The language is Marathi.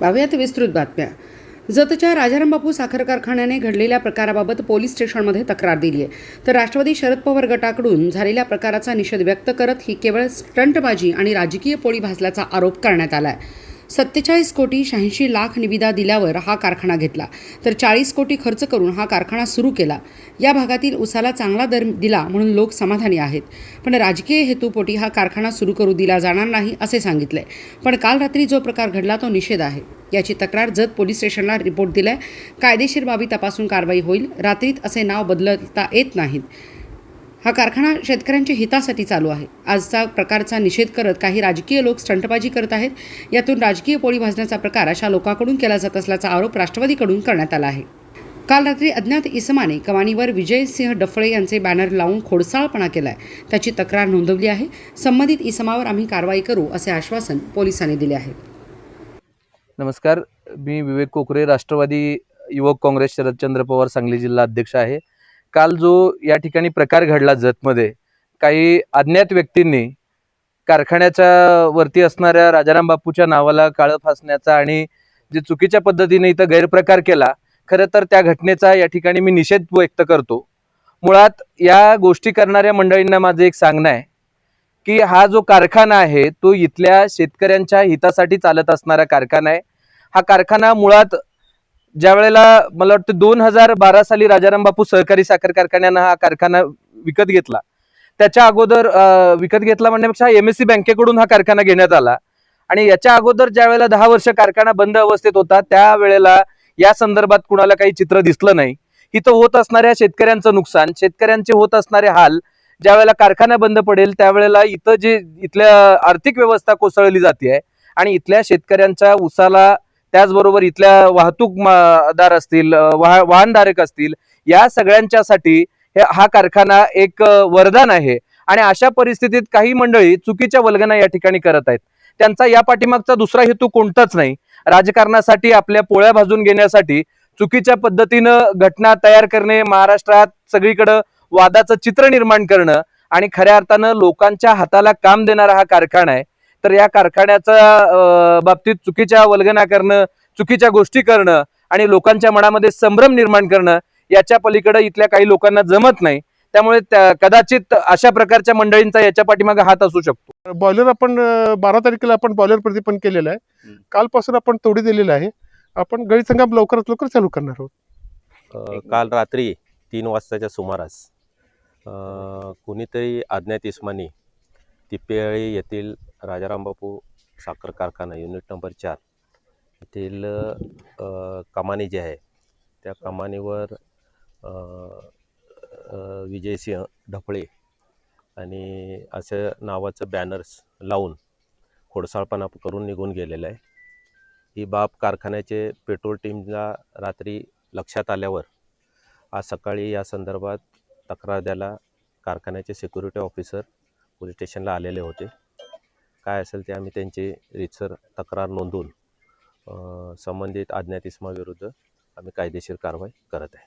पाहूयात विस्तृत बातम्या. जतच्या राजाराम बापू साखर कारखान्याने घडलेल्या प्रकाराबाबत पोलीस स्टेशनमध्ये तक्रार दिली आहे तर राष्ट्रवादी शरद पवार गटाकडून झालेल्या प्रकाराचा निषेध व्यक्त करत ही केवळ स्टंटबाजी आणि राजकीय पोळी भासल्याचा आरोप करण्यात आला आहे सत्तेचाळीस कोटी शहाऐंशी लाख निविदा दिल्यावर हा कारखाना घेतला. तर चाळीस कोटी खर्च करून हा कारखाना सुरू केला. या भागातील उसाला चांगला दर दिला म्हणून लोक समाधानी आहेत. पण राजकीय हेतूपोटी हा कारखाना सुरू करू दिला जाणार नाही असे सांगितले. पण काल रात्री जो प्रकार घडला तो निषेध आहे. याची तक्रार जत पोलीस स्टेशनला रिपोर्ट दिलाय. कायदेशीर बाबी तपासून कारवाई होईल. रात्रीत असे नाव बदलता येत नाहीत. हा कारखाना शेतकऱ्यांच्या हितासाठी चालू आहे. आजचा प्रकारचा निषेध करत काही राजकीय लोक स्टंटबाजी करत आहेत. यातून राजकीय पोळी भाजण्याचा प्रकार अशा लोकांकडून केला जात असल्याचा आरोप राष्ट्रवादीकडून करण्यात आला आहे. काल रात्री अज्ञात इसमाने कमानीवर विजयसिंह डफळे यांचे बॅनर लावून खोडसाळपणा केलाय. त्याची तक्रार नोंदवली आहे. संबंधित इसमावर आम्ही कारवाई करू असे आश्वासन पोलिसांनी दिले आहे. नमस्कार. मी विवेक कोकरे राष्ट्रवादी युवक काँग्रेस शरदचंद्र पवार सांगली जिल्हा अध्यक्ष आहे. काल जो या ठिकाणी प्रकार घडला जतमध्ये काही अज्ञात व्यक्तींनी कारखान्याच्या वरती असणाऱ्या राजाराम बापूच्या नावाला काळं फासण्याचा आणि जे चुकीच्या पद्धतीने इथं गैरप्रकार केला खरं तर त्या घटनेचा या ठिकाणी मी निषेध व्यक्त करतो. मुळात या गोष्टी करणाऱ्या मंडळींना माझं एक सांगणं आहे की हा जो कारखाना आहे तो इथल्या शेतकऱ्यांच्या हितासाठी चालत असणारा कारखाना आहे. हा कारखाना मुळात ज्या वेळेला मला वाटतं दोन हजार बारा साली राजाराम बापू सहकारी साखर कारखान्यानं हा कारखाना विकत घेतला त्याच्या अगोदर विकत घेतला म्हणण्यापेक्षा एम एस सी बँकेकडून हा कारखाना घेण्यात आला. आणि याच्या अगोदर ज्या वेळेला दहा वर्ष कारखाना बंद अवस्थेत होता त्यावेळेला या संदर्भात कुणाला काही चित्र दिसलं नाही. इथं होत असणाऱ्या शेतकऱ्यांचं नुकसान शेतकऱ्यांचे होत असणारे हाल ज्या वेळेला कारखाना बंद पडेल त्यावेळेला इथं जे इथल्या आर्थिक व्यवस्था कोसळली जाते आणि इथल्या शेतकऱ्यांच्या उसाला त्याचबरोबर इथल्या वाहतूक दार असतील वाह- वाहनधारक असतील या सगळ्यांच्यासाठी हा कारखाना एक वरदान आहे. आणि अशा परिस्थितीत काही मंडळी चुकीच्या वल्गना या ठिकाणी करत आहेत. त्यांचा या पाठीमागचा दुसरा हेतू कोणताच नाही. राजकारणासाठी आपल्या पोळ्या भाजून घेण्यासाठी चुकीच्या पद्धतीनं घटना तयार करणे महाराष्ट्रात सगळीकडं वादाचं चित्र निर्माण करणं आणि खऱ्या अर्थानं लोकांच्या हाताला काम देणारा हा कारखाना आहे. तर या कारखान्याचा अं, बाबतीत चुकीच्या वल्गना करणं चुकीच्या गोष्टी करणं आणि लोकांच्या मनामध्ये संभ्रम निर्माण करणं याच्या पलीकडे इथल्या काही लोकांना जमत नाही. त्यामुळे त्या- कदाचित अशा प्रकारच्या मंडळींचा याच्या पाठीमागे हात असू शकतो. बॉयलर आपण बारा तारखेला आपण बॉयलर प्रति पण केलेलं आहे. कालपासून आपण तोडी दिलेलं आहे. आपण गळी संगम लवकरात लवकर चालू करणार आहोत. काल रात्री तीन वाजताच्या सुमारास कुणीतरी अज्ञात इस्मानी तिप्पेळी येथील राजारामबापू साखर कारखाना युनिट नंबर चार येथील कमानी जी आहे त्या कमानीवर विजयसिंह ढपळे आणि असं नावाचं बॅनर्स लावून खोडसाळपणा करून निघून गेलेलं आहे. ही बाब कारखान्याचे पेट्रोल टीमला रात्री लक्षात आल्यावर आज सकाळी या संदर्भात तक्रार द्यायला कारखान्याचे सिक्युरिटी ऑफिसर पोलीस स्टेशनला आलेले होते. काय असेल ते आम्ही त्यांची रितसर तक्रार नोंदवून संबंधित अज्ञात इसमाविरुद्ध आम्ही कायदेशीर कारवाई करत आहे.